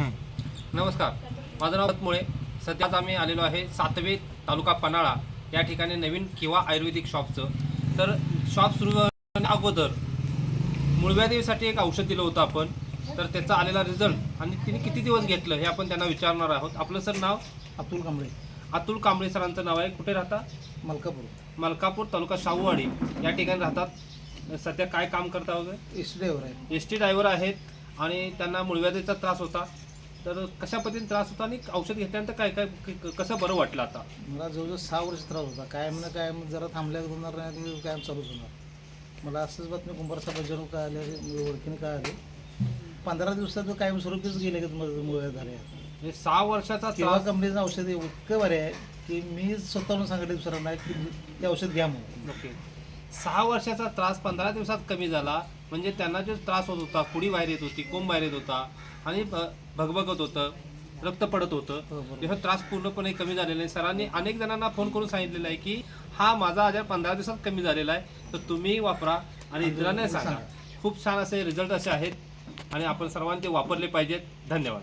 नमस्कार. माझं नाव मुळे सध्याच आम्ही आलेलो आहे सातवे तालुका पन्हाळा या ठिकाणी नवीन किंवा आयुर्वेदिक शॉपचं. तर शॉप सुरू अगोदर मुळव्याधीसाठी एक औषध दिलं होतं आपण. तर त्याचा आलेला रिझल्ट आणि तिने किती दिवस घेतलं हे आपण त्यांना विचारणार आहोत. आपलं सर नाव? अतुल कांबळे. अतुल कांबळे सरांचं नाव आहे. कुठे राहता? मलकापूर. मलकापूर तालुका शाहूवाडी. या ठिकाणी राहतात. सध्या काय काम करता वगैरे? एस ड्रायव्हर आहे. एस टी ड्रायव्हर आहेत आणि त्यांना मुळव्याधीचा त्रास होता. तर कशा पद्धतीने त्रास होता आणि औषध घेतल्यानंतर काय काय क- कसं बरं वाटलं आता? मला जवळजवळ सहा वर्ष त्रास होता. कायम ना कायम जरा थांबल्या होणार नाही कायम चालूच होणार. मला असंच बातमी कुंभार साहेबांच्या काय आले ओळखीने काय आले पंधरा दिवसात कायम स्वरूपीच गेले की मुळे झाले म्हणजे सहा वर्षाचा त्रास कंपनीचं औषध इतकं बरे आहे की मी स्वतःहून सांगितलं दुसऱ्यांना की ते औषध घ्या म्हणून. ओके. सहा वर्षाचा त्रास पंधरा दिवसात कमी झाला. म्हणजे त्यांना जो त्रास होत होता पुडी बाहेर येत होती कोंब बाहेर येत होता आणि भ- भगभगत होतं रक्त पडत होतं. हो, बरोबर. हे त्रास पूर्णपणे कमी झालेला आहे. सरांनी अनेक जणांना फोन करून सांगितलेलं आहे की हा माझा आजार पंधरा दिवसात कमी झालेला आहे. तर तुम्ही वापरा आणि इतरांना सांगा. खूप छान असे रिझल्ट असे आहेत आणि आपण सर्वांनी ते वापरले पाहिजेत. धन्यवाद.